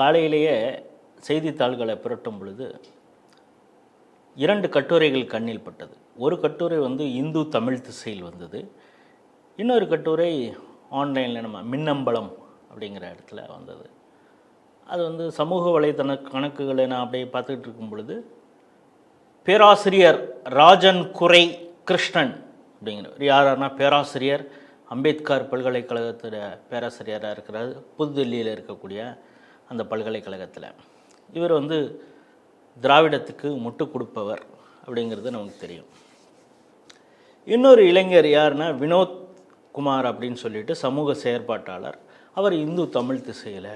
காலையிலேயே செய்தித்தாள்களை புரட்டும் பொழுது இரண்டு கட்டுரைகள் கண்ணில் பட்டது. ஒரு கட்டுரை வந்து இந்து தமிழ் திசையில் வந்தது. இன்னொரு கட்டுரை ஆன்லைனில் நம்ம மின்னம்பலம் அப்படிங்கிற இடத்துல வந்தது. அது வந்து சமூக வலைத்தள கணக்குகளை நான் அப்படியே பார்த்துக்கிட்டு இருக்கும் பொழுது பேராசிரியர் ராஜன் குறை கிருஷ்ணன் அப்படிங்கிறவர். யாருன்னா பேராசிரியர் அம்பேத்கர் பல்கலைக்கழகத்தோட பேராசிரியராக இருக்கிறார். புதுதில்லியில் இருக்கக்கூடிய அந்த பல்கலைக்கழகத்தில். இவர் வந்து திராவிடத்துக்கு முட்டு கொடுப்பவர் அப்படிங்கிறது நமக்கு தெரியும். இன்னொரு இளைஞர் யாருன்னா வினோத் குமார் அப்படின்னு சொல்லிட்டு சமூக செயற்பாட்டாளர். அவர் இந்து தமிழ் திசையில்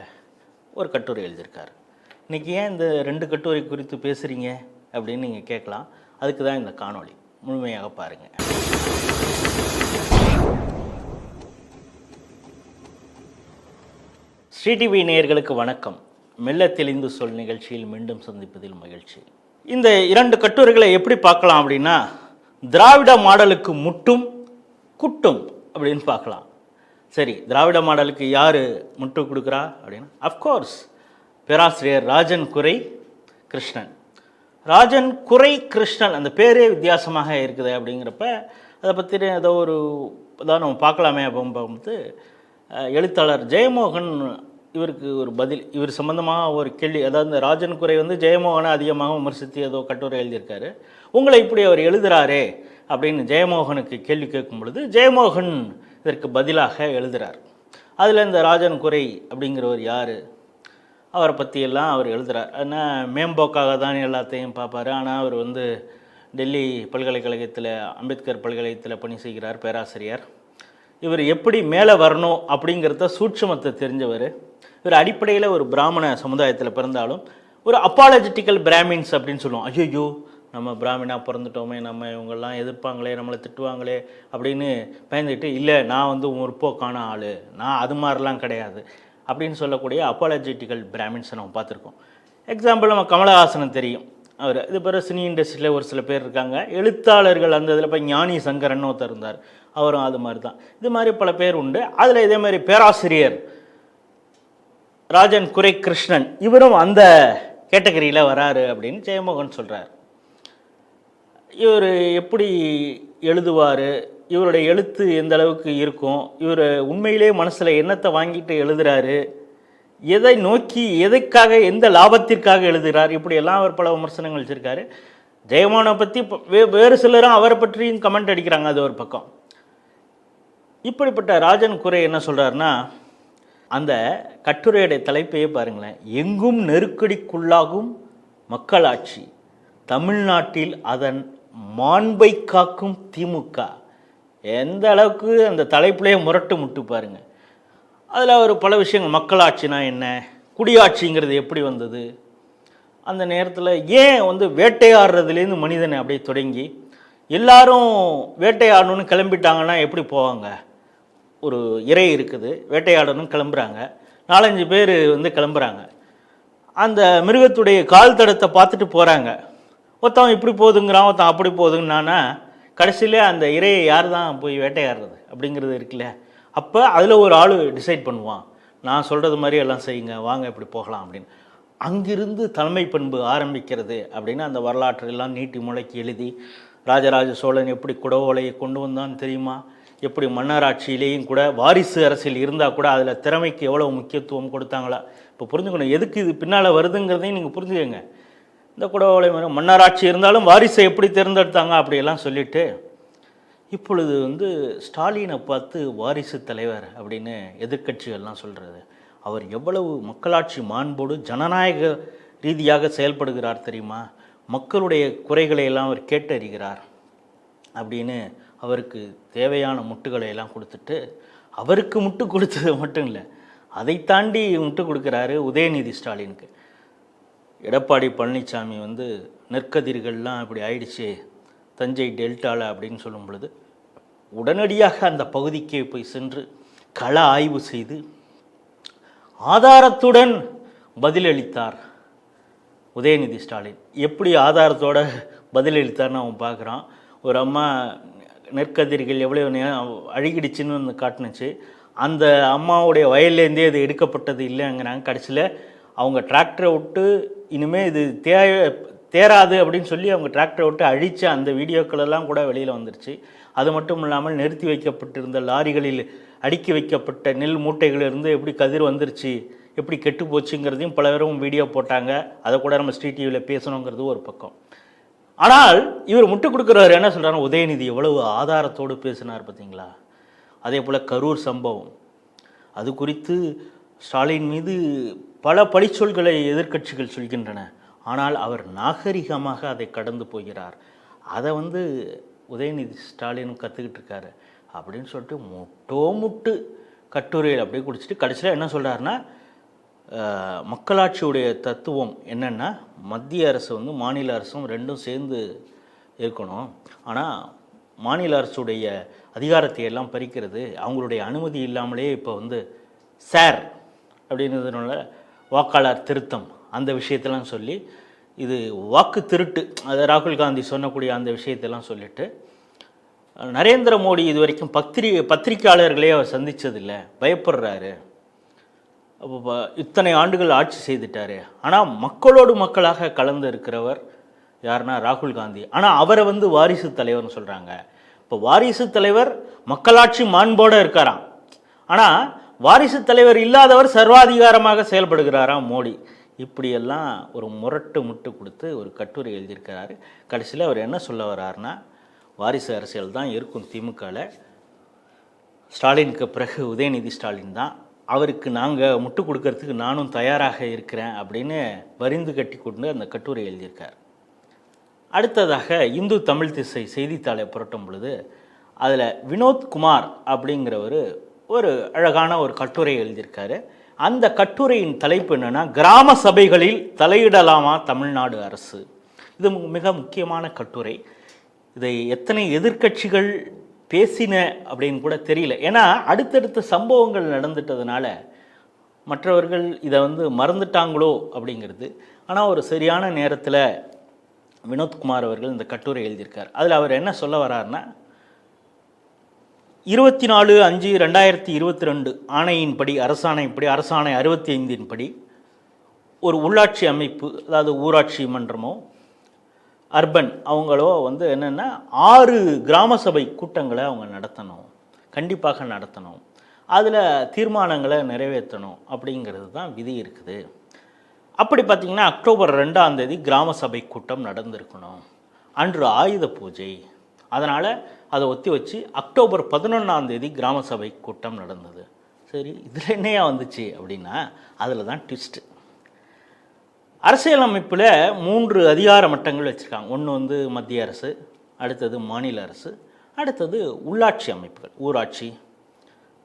ஒரு கட்டுரை எழுதியிருக்கார். இன்றைக்கி ஏன் இந்த ரெண்டு கட்டுரை குறித்து பேசுகிறீங்க அப்படின்னு நீங்கள் கேட்கலாம். அதுக்கு தான் இந்த காணொளி. முழுமையாக பாருங்கள் ஸ்ரீடிவி நேயர்களுக்கு வணக்கம். மெல்ல தெளிந்து சொல் நிகழ்ச்சியில் மீண்டும் சந்திப்பதில் மகிழ்ச்சி. இந்த இரண்டு கட்டுரைகளை எப்படி பார்க்கலாம் அப்படின்னா திராவிட மாடலுக்கு முட்டும் குட்டும் அப்படின்னு பார்க்கலாம். சரி திராவிட மாடலுக்கு யார் முட்டு கொடுக்குறா அப்படின்னா அஃப்கோர்ஸ் பேராசிரியர் ராஜன் குறை கிருஷ்ணன். ராஜன் குறை கிருஷ்ணன் அந்த பேரே வித்தியாசமாக இருக்குது அப்படிங்கிறப்ப அதை பற்றி ஏதோ ஒரு இதாக நம்ம பார்க்கலாமே அப்படின்னு பார்க்கும்போது எழுத்தாளர் ஜெயமோகன் இவருக்கு ஒரு பதில் இவர் சம்மந்தமாக ஒரு கேள்வி அதாவது இந்த ராஜன் குறை வந்து ஜெயமோகனை அதிகமாக விமர்சித்து ஏதோ கட்டுரை எழுதியிருக்காரு. உங்களை இப்படி அவர் எழுதுகிறாரே அப்படின்னு ஜெயமோகனுக்கு கேள்வி கேட்கும் பொழுது ஜெயமோகன் இதற்கு பதிலாக எழுதுகிறார் அதில் இந்த ராஜன் குறை அப்படிங்கிறவர் யார்? அவரை பற்றியெல்லாம் அவர் எழுதுகிறார் ஆனால் மேம்போக்காக தான் எல்லாத்தையும் பார்ப்பாரு. ஆனால் அவர் வந்து டெல்லி பல்கலைக்கழகத்தில் அம்பேத்கர் பல்கலைக்கழகத்தில் பணி செய்கிறார் பேராசிரியர். இவர் எப்படி மேலே வரணும் அப்படிங்கிறத சூட்சுமத்தை தெரிஞ்சவர். இவர் அடிப்படையில் ஒரு பிராமண சமுதாயத்தில் பிறந்தாலும் ஒரு அப்பாலஜிட்டிக்கல் பிராமின்ஸ் அப்படின்னு சொல்லுவோம். ஐயோ நம்ம பிராமினாக பிறந்துட்டோமே நம்ம இவங்கெல்லாம் எதிர்ப்பாங்களே நம்மளை திட்டுவாங்களே அப்படின்னு பயந்துக்கிட்டு இல்லை நான் வந்து முற்போக்கான ஆள். நான் அது மாதிரிலாம் கிடையாது. அப்படின்னு சொல்லக்கூடிய அப்பாலஜிட்டிக்கல் பிராமின்ஸை நம்ம பார்த்துருக்கோம். எக்ஸாம்பிள் நம்ம கமலஹாசனம் தெரியும். அவர் இது பிறகு சினி இண்டஸ்ட்ரியில் ஒரு சில பேர் இருக்காங்க. எழுத்தாளர்கள் அந்த இதில் போய் ஞானி சங்கரன் ஒருத்தர் இருந்தார். அவரும் அது மாதிரி தான் இது மாதிரி பல பேர் உண்டு. அதில் இதே மாதிரி பேராசிரியர் ராஜன் குறை கிருஷ்ணன் இவரும் அந்த கேட்டகரியில் வராரு அப்படின்னு ஜெயமோகன் சொல்கிறார் இவர் எப்படி எழுதுவார்? இவருடைய எழுத்து எந்த அளவுக்கு இருக்கும்? இவர் உண்மையிலே மனசில் எண்ணத்தை வாங்கிட்டு எழுதுகிறாரு எதை நோக்கி எதுக்காக எந்த லாபத்திற்காக எழுதுகிறார் இப்படியெல்லாம் அவர் பல விமர்சனங்கள் வச்சுருக்காரு. ஜெயமோகனை பற்றி வே வேறு சிலரும் அவரை பற்றியும் கமெண்ட் அடிக்கிறாங்க. அது ஒரு பக்கம். இப்படிப்பட்ட ராஜன் குறை என்ன சொல்கிறாருன்னா அந்த கட்டுரையுடைய தலைப்பையே பாருங்களேன். எங்கும் நெருக்கடிக்குள்ளாகும் மக்களாட்சி. தமிழ்நாட்டில் அதன் மாண்பை காக்கும் திமுக. எந்த அளவுக்கு அந்த தலைப்பிலேயே முரட்டு முட்டு பாருங்கள் அதில் ஒரு பல விஷயங்கள். மக்களாட்சினா என்ன? குடியாட்சிங்கிறது எப்படி வந்தது? அந்த நேரத்தில் ஏன் வந்து வேட்டையாடுறதுலேருந்து மனிதனை அப்படியே தொடங்கி எல்லாரும் வேட்டையாடணும்னு கிளம்பிட்டாங்கன்னா எப்படி போவாங்க? ஒரு இறை இருக்குது. வேட்டையாடணும் கிளம்புறாங்க. நாலஞ்சு பேர் வந்து கிளம்புறாங்க. அந்த மிருகத்துடைய கால் தடத்தை பார்த்துட்டு போகிறாங்க ஒருத்தன் இப்படி போகுதுங்கிறான் ஒருத்தன் அப்படி போகுதுங்கனானா கடைசியில் அந்த இறையை யார் தான் போய் வேட்டையாடுறது அப்படிங்கிறது இருக்குல்ல. அப்போ அதில் ஒரு ஆள் டிசைட் பண்ணுவான். நான் சொல்கிறது மாதிரி எல்லாம் செய்யுங்க வாங்க இப்படி போகலாம் அப்படின்னு. அங்கிருந்து தலைமை பண்பு ஆரம்பிக்கிறது அப்படின்னு அந்த வரலாற்றெல்லாம் நீட்டி முளைக்கி எழுதி ராஜராஜ சோழன் எப்படி குடவோலையை கொண்டு வந்தான்னு தெரியுமா? எப்படி மன்னராட்சியிலேயும் கூட வாரிசு அரசியல் இருந்தால் கூட அதில் திறமைக்கு எவ்வளோ முக்கியத்துவம் கொடுத்தாங்களா? இப்போ புரிஞ்சுக்கணும். எதுக்கு இது பின்னால் வருதுங்கிறதையும் நீங்கள் புரிஞ்சுக்கங்க. இந்த குடவோலை மன்னர் மன்னராட்சி இருந்தாலும் வாரிசை எப்படி தேர்ந்தெடுத்தாங்க அப்படியெல்லாம் சொல்லிட்டு இப்பொழுது வந்து ஸ்டாலினை பார்த்து வாரிசு தலைவர் அப்படின்னு எதிர்க்கட்சிகள்லாம் சொல்கிறது அவர் எவ்வளவு மக்களாட்சி மாண்போடு ஜனநாயக ரீதியாக செயல்படுகிறார் தெரியுமா? மக்களுடைய குறைகளை எல்லாம் அவர் கேட்டறிகிறார் அப்படின்னு அவருக்கு தேவையான முட்டுகளை எல்லாம் கொடுத்துட்டு அவருக்கு முட்டு கொடுத்தது மட்டும் இல்லை அதை தாண்டி முட்டு கொடுக்குறாரு உதயநிதி ஸ்டாலினுக்கு. எடப்பாடி பழனிசாமி வந்து நெற்கதிர்கள்லாம் இப்படி ஆயிடுச்சு தஞ்சை டெல்டால அப்படின்னு சொல்லும் பொழுது உடனடியாக அந்த பகுதிக்கே போய் சென்று கள ஆய்வு செய்து ஆதாரத்துடன் பதிலளித்தார் உதயநிதி ஸ்டாலின். எப்படி ஆதாரத்தோட பதிலளித்தார்னு அவன் பார்க்குறான். ஒரு அம்மா நெற்கதிர்கள் எவ்வளோ நேரம் அழுகிடுச்சுன்னு வந்து காட்டுனுச்சு. அந்த அம்மாவுடைய வயல்லேருந்தே அது எடுக்கப்பட்டது இல்லைங்கிறாங்க. கடைசியில் அவங்க டிராக்டரை விட்டு இனிமேல் இது தே தேராது அப்படின்னு சொல்லி அவங்க டிராக்டரை விட்டு அழித்த அந்த வீடியோக்களெல்லாம் கூட வெளியில் வந்துருச்சு. அது மட்டும் இல்லாமல் நிறுத்தி வைக்கப்பட்டிருந்த லாரிகளில் அடுக்கி வைக்கப்பட்ட நெல் மூட்டைகளிலிருந்து எப்படி கதிர் வந்துருச்சு எப்படி கெட்டு போச்சுங்கிறதையும் பல பேரும் வீடியோ போட்டாங்க. அதை கூட நம்ம ஸ்ரீ டிவியில் பேசணுங்கிறது ஒரு பக்கம். ஆனால் இவர் முட்டு கொடுக்குறவர் என்ன சொல்றாரு? உதயநிதி எவ்வளவு ஆதாரத்தோடு பேசினார் பார்த்தீங்களா? அதே போல் கரூர் சம்பவம். அது குறித்து ஸ்டாலின் மீது பல பழிச்சொல்களை எதிர்க்கட்சிகள் சொல்கின்றன. ஆனால் அவர் நாகரிகமாக அதை கடந்து போகிறார். அதை வந்து உதயநிதி ஸ்டாலின் கற்றுக்கிட்டு இருக்காரு. அப்படின்னு சொல்லிட்டு முட்டோ முட்டு கட்டுரையில் அப்படியே குடிச்சிட்டு கடைசியில் என்ன சொல்கிறாருன்னா மக்களாட்சியுடைய தத்துவம் என்னென்னா மத்திய அரசு வந்து மாநில அரசும் ரெண்டும் சேர்ந்து இருக்கணும். ஆனால் மாநில அரசுடைய அதிகாரத்தை எல்லாம் பறிக்கிறது அவங்களுடைய அனுமதி இல்லாமலே இப்போ வந்து சார் அப்படின்றதுனால வாக்காளர் திருத்தம் அந்த விஷயத்தெல்லாம் சொல்லி இது வாக்கு திருட்டு அதை ராகுல் காந்தி சொன்னக்கூடிய அந்த விஷயத்தெல்லாம் சொல்லிட்டு நரேந்திர மோடி இது வரைக்கும் பத்திரி பத்திரிக்கையாளர்களே அவர் சந்தித்ததில்லை பயப்படுறாரு. இத்தனை ஆண்டுகள் ஆட்சி செய்துட்டாரு. ஆனால் மக்களோடு மக்களாக கலந்து இருக்கிறவர் யாருன்னா ராகுல் காந்தி. ஆனால் அவரை வந்து வாரிசு தலைவர்னு சொல்கிறாங்க இப்போ வாரிசு தலைவர் மக்களாட்சி மாண்போட இருக்காராம். ஆனால் வாரிசு தலைவர் இல்லாதவர் சர்வாதிகாரமாக செயல்படுகிறாராம் மோடி. இப்படியெல்லாம் ஒரு முரட்டு முட்டு கொடுத்து ஒரு கட்டுரை எழுதியிருக்கிறாரு. கடைசியில் அவர் என்ன சொல்ல வர்றாருன்னா வாரிசு அரசியல் தான் இருக்கும் திமுகவில் ஸ்டாலினுக்கு பிறகு உதயநிதி ஸ்டாலின் தான். அவருக்கு நாங்கள் முட்டு கொடுக்கறதுக்கு நானும் தயாராக இருக்கிறேன் அப்படின்னு வரிந்து கட்டி கொண்டு அந்த கட்டுரை எழுதியிருக்கார். அடுத்ததாக இந்து தமிழ் திசை செய்தித்தாளை புரட்டும் பொழுது அதில் வினோத்குமார் அப்படிங்கிறவர் ஒரு அழகான ஒரு கட்டுரை எழுதியிருக்காரு. அந்த கட்டுரையின் தலைப்பு என்னன்னா கிராம சபைகளில் தலையிடலாமா தமிழ்நாடு அரசு? இது மு- மிக முக்கியமான கட்டுரை. இதை எத்தனை எதிர்க்கட்சிகள் பேசின அப்படின்னு கூட தெரியல. ஏன்னா அடுத்தடுத்த சம்பவங்கள் நடந்துட்டதுனால மற்றவர்கள் இதை வந்து மறந்துட்டாங்களோ அப்படிங்கிறது. ஆனால் ஒரு சரியான நேரத்தில் வினோத்குமார் அவர்கள் இந்த கட்டுரை எழுதியிருக்கார். அதில் அவர் என்ன சொல்ல வர்றாருன்னா இருபத்தி நாலு அஞ்சு ரெண்டாயிரத்தி இருபத்தி ரெண்டு ஆணையின்படி அரசாணைப்படி அரசாணை அறுபத்தி ஐந்தின்படி ஒரு உள்ளாட்சி அமைப்பு அதாவது ஊராட்சி மன்றமோ அர்பன் அவங்களோ வந்து என்னென்னா ஆறு கிராம சபை கூட்டங்களை அவங்க நடத்தணும். கண்டிப்பாக நடத்தணும். அதில் தீர்மானங்களை நிறைவேற்றணும் அப்படிங்கிறது தான் விதி இருக்குது. அப்படி பார்த்திங்கன்னா அக்டோபர் ரெண்டாம் தேதி கிராம சபை கூட்டம் நடந்திருக்கணும். அன்று ஆயுத பூஜை. அதனால் அதை ஒத்தி வச்சு அக்டோபர் பதினொன்றாம் தேதி கிராம சபை கூட்டம் நடந்தது. சரி இதில் என்னையா வந்துச்சு அப்படின்னா அதில் தான் ட்விஸ்ட்டு அரசியலமைப்பில் மூன்று அதிகார மட்டங்கள் வச்சுருக்காங்க. ஒன்று வந்து மத்திய அரசு அடுத்தது மாநில அரசு அடுத்தது உள்ளாட்சி அமைப்புகள். ஊராட்சி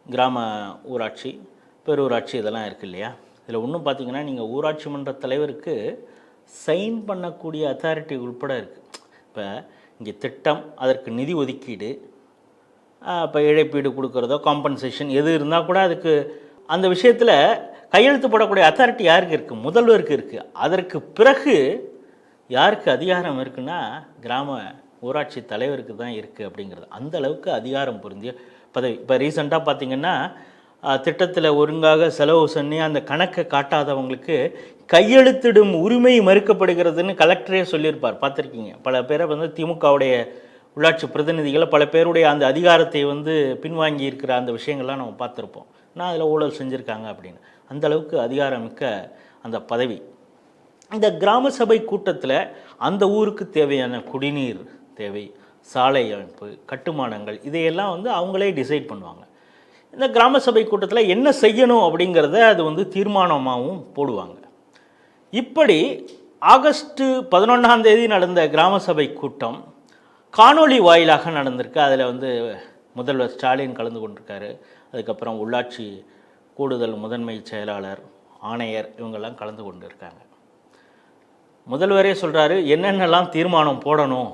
கிராம ஊராட்சி பெரூராட்சி இதெல்லாம் இருக்குது இல்லையா? இதில் ஒன்றும் பார்த்தீங்கன்னா நீங்கள் ஊராட்சி மன்ற தலைவருக்கு சைன் பண்ணக்கூடிய அத்தாரிட்டி உட்பட இருக்குது இப்போ இங்கே திட்டம் அதற்கு நிதி ஒதுக்கீடு இப்போ இழப்பீடு கொடுக்குறதோ காம்பன்சேஷன் எது இருந்தால் கூட அதுக்கு அந்த விஷயத்தில் கையெழுத்து போடக்கூடிய அத்தாரிட்டி யாருக்கு இருக்குது முதல்வருக்கு இருக்குது அதற்கு பிறகு யாருக்கு அதிகாரம் இருக்குன்னா கிராம ஊராட்சி தலைவருக்கு தான் இருக்குது அப்படிங்கிறது. அந்த அளவுக்கு அதிகாரம் பொருந்திய பதவி. இப்போ ரீசெண்டாக பார்த்தீங்கன்னா திட்டத்தில் ஒழுங்காக செலவு சொன்னி அந்த கணக்கை காட்டாதவங்களுக்கு கையெழுத்திடும் உரிமை மறுக்கப்படுகிறதுன்னு கலெக்டரே சொல்லியிருப்பார். பார்த்துருக்கீங்க பல பேரை வந்து திமுகவுடைய உள்ளாட்சி பிரதிநிதிகளை பல பேருடைய அந்த அதிகாரத்தை வந்து பின்வாங்கி இருக்கிற அந்த விஷயங்கள்லாம் நம்ம பார்த்துருப்போம். நான் அதில் ஊழல் செஞ்சுருக்காங்க அப்படின்னு. அந்தளவுக்கு அதிகாரமிக்க அந்த பதவி. இந்த கிராம சபை கூட்டத்தில் அந்த ஊருக்கு தேவையான குடிநீர் தேவை சாலை அமைப்பு கட்டுமானங்கள் இதையெல்லாம் வந்து அவங்களே டிசைட் பண்ணுவாங்க. இந்த கிராம சபை கூட்டத்தில் என்ன செய்யணும் அப்படிங்கிறத அது வந்து தீர்மானமாகவும் போடுவாங்க. இப்படி ஆகஸ்ட்டு பதினொன்றாம் தேதி நடந்த கிராம சபை கூட்டம் காணொளி வாயிலாக நடந்திருக்கு. அதில் வந்து முதல்வர் ஸ்டாலின் கலந்து கொண்டிருக்காரு. அதுக்கப்புறம் உள்ளாட்சி கூடுதல் முதன்மை செயலாளர் ஆணையர் இவங்கெல்லாம் கலந்து கொண்டு இருக்காங்க முதல்வரே சொல்கிறாரு என்னென்னலாம் தீர்மானம் போடணும்?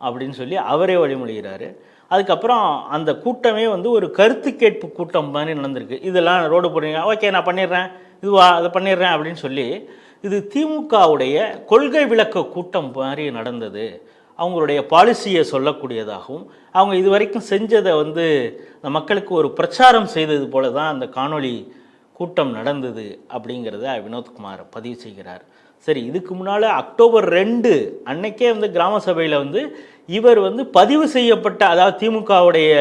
அப்படின்னு சொல்லி அவரே வழிமொழிகிறாரு அதுக்கப்புறம் அந்த கூட்டமே வந்து ஒரு கருத்து கேட்பு கூட்டம் மாதிரி நடந்திருக்கு. இதெல்லாம் ரோடு போடுறீங்க. ஓகே நான் பண்ணிடுறேன். இதுவா? அதை பண்ணிடுறேன். அப்படின்னு சொல்லி இது திமுகவுடைய கொள்கை விளக்க கூட்டம் மாதிரி நடந்தது. அவங்களுடைய பாலிசியை சொல்லக்கூடியதாகவும் அவங்க இது வரைக்கும் செஞ்சதை வந்து மக்களுக்கு ஒரு பிரச்சாரம் செய்தது போல தான் அந்த காணொளி கூட்டம் நடந்தது அப்படிங்கிறத வினோத்குமார் பதிவு செய்கிறார். சரி இதுக்கு முன்னால் அக்டோபர் ரெண்டு அன்னைக்கே வந்து கிராம சபையில் வந்து இவர் வந்து பதிவு செய்யப்பட்ட அதாவது திமுகவுடைய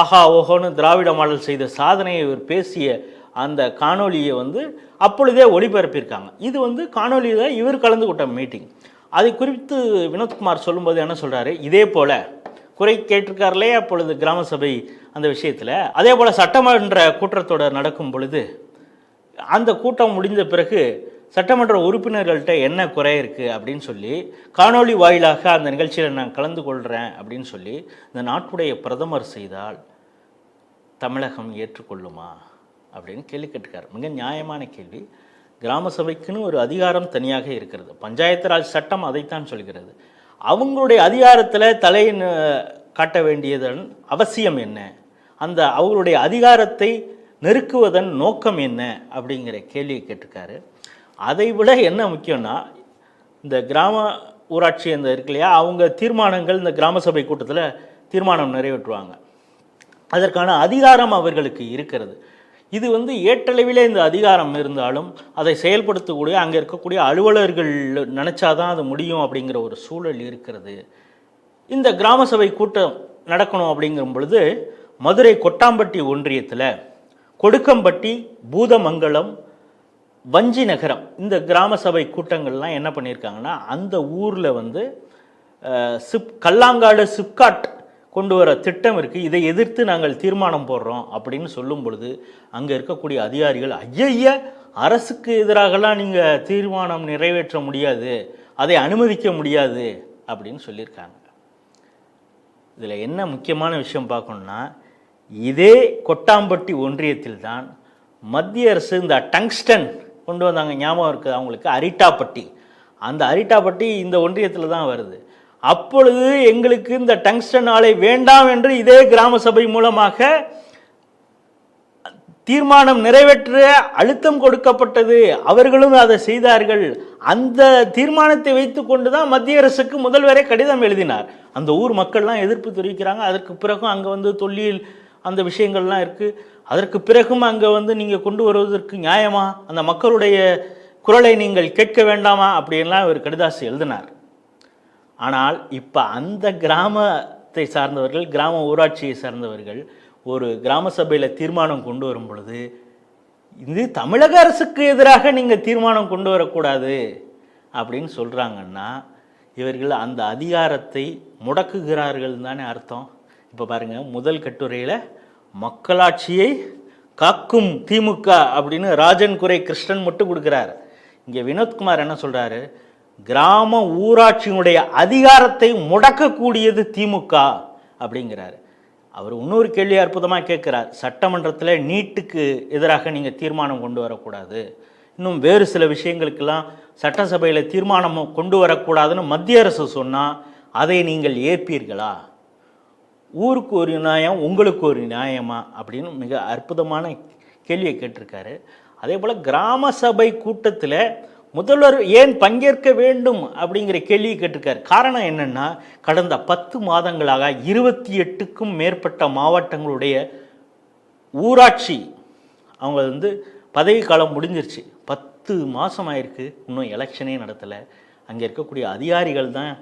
ஆஹா ஓஹோன்னு திராவிட மாடல் செய்த சாதனையை இவர் பேசிய அந்த காணொளியை வந்து அப்பொழுதே ஒளிபரப்பியிருக்காங்க. இது வந்து காணொலியில் இவர் கலந்து கொண்ட மீட்டிங். அதை குறித்து வினோத்குமார் சொல்லும்போது என்ன சொல்கிறாரு இதே போல் குறை கேட்டிருக்காருலே அப்பொழுது கிராம சபை அந்த விஷயத்தில் அதே போல் சட்டமன்ற கூட்டத்தொடர் நடக்கும் பொழுது அந்த கூட்டம் முடிந்த பிறகு சட்டமன்ற உறுப்பினர்கள்ட்ட என்ன குறை இருக்குது அப்படின்னு சொல்லி காணொளி வாயிலாக அந்த நிகழ்ச்சியில் நான் கலந்து கொள்கிறேன் அப்படின்னு சொல்லி இந்த நாட்டுடைய பிரதமர் செய்தால் தமிழகம் ஏற்றுக்கொள்ளுமா அப்படின்னு கேள்வி கேட்டுக்கார் மிக நியாயமான கேள்வி. கிராம சபைக்குன்னு ஒரு அதிகாரம் தனியாக இருக்கிறது. பஞ்சாயத்து ராஜ் சட்டம் அதைத்தான் சொல்கிறது. அவங்களுடைய அதிகாரத்தில் தலை காட்ட வேண்டியதன் அவசியம் என்ன? அந்த அவங்களுடைய அதிகாரத்தை நெருக்குவதன் நோக்கம் என்ன? அப்படிங்கிற கேள்வியை கேட்டிருக்காரு. அதை விட என்ன முக்கியம்னா இந்த கிராம ஊராட்சி அந்த இருக்கு இல்லையா அவங்க தீர்மானங்கள் இந்த கிராம சபை கூட்டத்தில் தீர்மானம் நிறைவேற்றுவாங்க. அதற்கான அதிகாரம் அவர்களுக்கு இருக்கிறது. இது வந்து ஏற்றளவிலே இந்த அதிகாரம் இருந்தாலும் அதை செயல்படுத்தக்கூடிய அங்கே இருக்கக்கூடிய அலுவலர்கள் நினச்சாதான் அது முடியும் அப்படிங்கிற ஒரு சூழல் இருக்கிறது. இந்த கிராம சபை கூட்டம் நடக்கணும் அப்படிங்கிற பொழுது மதுரை கொட்டாம்பட்டி ஒன்றியத்தில் கொடுக்கம்பட்டி பூதமங்கலம் வஞ்சி நகரம் இந்த கிராம சபை கூட்டங்கள்லாம் என்ன பண்ணியிருக்காங்கன்னா அந்த ஊரில் வந்து சிப் கல்லாங்காடு சிப்காட் கொண்டு வர திட்டம் இருக்குது இதை எதிர்த்து நாங்கள் தீர்மானம் போடுறோம் அப்படின்னு சொல்லும் பொழுது அங்கே இருக்கக்கூடிய அதிகாரிகள் ஐய அரசுக்கு எதிராகலாம் நீங்கள் தீர்மானம் நிறைவேற்ற முடியாது. அதை அனுமதிக்க முடியாது. அப்படின்னு சொல்லியிருக்காங்க. இதில் என்ன முக்கியமான விஷயம் பார்க்கணும்னா இதே கொட்டாம்பட்டி ஒன்றியத்தில் தான் மத்திய அரசு இந்த டங்ஸ்டன் கொண்டு வந்தாங்க. ஞாபகம் இருக்குது அவங்களுக்கு? அரிட்டாப்பட்டி. அந்த அரிட்டாப்பட்டி இந்த ஒன்றியத்தில் தான் வருது. அப்பொழுது எங்களுக்கு இந்த டங்ஸ்டன் ஆலை வேண்டாம் என்று இதே கிராம சபை மூலமாக தீர்மானம் நிறைவேற்ற அழுத்தம் கொடுக்கப்பட்டது. அவர்களும் அதை செய்தார்கள். அந்த தீர்மானத்தை வைத்துக்கொண்டு தான் மத்திய அரசுக்கு முதல்வரே கடிதம் எழுதினார். அந்த ஊர் மக்கள்லாம் எதிர்ப்பு தெரிவிக்கிறாங்க. அதற்கு பிறகும் அங்கே வந்து தொல்லியல் அந்த விஷயங்கள்லாம் இருக்குது அதற்கு பிறகும் அங்கே வந்து நீங்கள் கொண்டு வருவதற்கு நியாயமா? அந்த மக்களுடைய குரலை நீங்கள் கேட்க வேண்டாமா? அப்படின்லாம் இவர் கடிதாசு எழுதினார். ஆனால் இப்போ அந்த கிராமத்தை சார்ந்தவர்கள் கிராம ஊராட்சியை சார்ந்தவர்கள் ஒரு கிராம சபையில் தீர்மானம் கொண்டு வரும் பொழுது இது தமிழக அரசுக்கு எதிராக நீங்கள் தீர்மானம் கொண்டு வரக்கூடாது அப்படின்னு சொல்கிறாங்கன்னா இவர்கள் அந்த அதிகாரத்தை முடக்குகிறார்கள் தானே அர்த்தம். இப்போ பாருங்கள் முதல் கட்டுரையில் மக்களாட்சியை காக்கும் திமுக அப்படின்னு ராஜன் குறை கிருஷ்ணன் மட்டும் கொடுக்குறார். இங்கே வினோத்குமார் என்ன சொல்கிறாரு கிராம ஊராட்சியினுடைய அதிகாரத்தை முடக்கக்கூடியது திமுக அப்படிங்கிறாரு. அவர் இன்னொரு கேள்வி அற்புதமாக கேட்குறார். சட்டமன்றத்தில் நீட்டுக்கு எதிராக நீங்கள் தீர்மானம் கொண்டு வரக்கூடாது. இன்னும் வேறு சில விஷயங்களுக்கெல்லாம் சட்டசபையில் தீர்மானம் கொண்டு வரக்கூடாதுன்னு மத்திய அரசு சொன்னால் அதை நீங்கள் ஏற்பீர்களா? ஊருக்கு ஒரு நியாயம் உங்களுக்கு ஒரு நியாயமா? அப்படின்னு மிக அற்புதமான கேள்வியை கேட்டிருக்காரு. அதே போல் கிராம சபை கூட்டத்தில் முதல்வர் ஏன் பங்கேற்க வேண்டும் அப்படிங்கிற கேள்வியை கேட்டிருக்காரு. காரணம் என்னென்னா கடந்த பத்து மாதங்களாக இருபத்தி எட்டுக்கும் மேற்பட்ட மாவட்டங்களுடைய ஊராட்சி அவங்க வந்து பதவி காலம் முடிஞ்சிருச்சு. பத்து மாதம் ஆயிருக்கு இன்னும் எலெக்ஷனே நடத்தலை. அங்கே இருக்கக்கூடிய அதிகாரிகள் தான்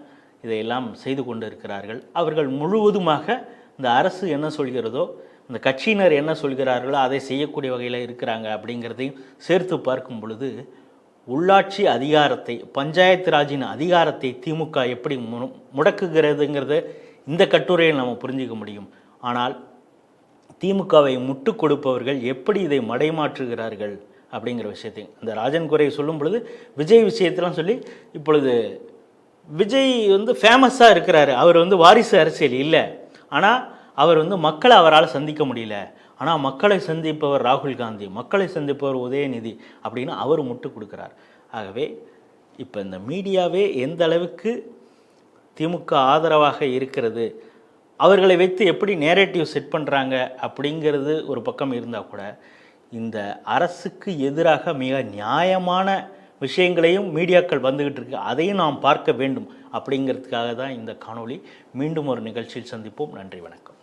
இதையெல்லாம் செய்து கொண்டு இருக்கிறார்கள் அவர்கள் முழுவதுமாக இந்த அரசு என்ன சொல்கிறதோ இந்த கட்சியினர் என்ன சொல்கிறார்களோ அதை செய்யக்கூடிய வகையில் இருக்கிறாங்க அப்படிங்கிறதையும் சேர்த்து பார்க்கும் பொழுது உள்ளாட்சி அதிகாரத்தை பஞ்சாயத்து ராஜின் அதிகாரத்தை திமுக எப்படி மு- முடக்குகிறதுங்கிறத இந்த கட்டுரையில் நம்ம புரிஞ்சுக்க முடியும். ஆனால் திமுகவை முட்டு கொடுப்பவர்கள் எப்படி இதை மடைமாற்றுகிறார்கள் அப்படிங்கிற விஷயத்தை இந்த ராஜன் குறையை சொல்லும் பொழுது விஜய் விஷயத்தெலாம் சொல்லி இப்பொழுது விஜய் வந்து ஃபேமஸாக இருக்கிறாரு. அவர் வந்து வாரிசு அரசியல் இல்லை. ஆனால் அவர் வந்து மக்களை அவரால் சந்திக்க முடியல. ஆனால் மக்களை சந்திப்பவர் ராகுல் காந்தி மக்களை சந்திப்பவர் உதயநிதி அப்படின்னு அவர் முட்டு கொடுக்குறார். ஆகவே இப்போ இந்த மீடியாவே எந்த அளவுக்கு திமுக ஆதரவாக இருக்கிறது அவர்களை வைத்து எப்படி நேரேட்டிவ் செட் பண்ணுறாங்க அப்படிங்கிறது ஒரு பக்கம் இருந்தால் கூட இந்த அரசுக்கு எதிராக மிக நியாயமான விஷயங்களையும் மீடியாக்கள் வந்துக்கிட்டு இருக்கு. அதையும் நாம் பார்க்க வேண்டும் அப்படிங்கிறதுக்காக தான் இந்த காணொளி. மீண்டும் ஒரு நிகழ்ச்சியில் சந்திப்போம். நன்றி வணக்கம்.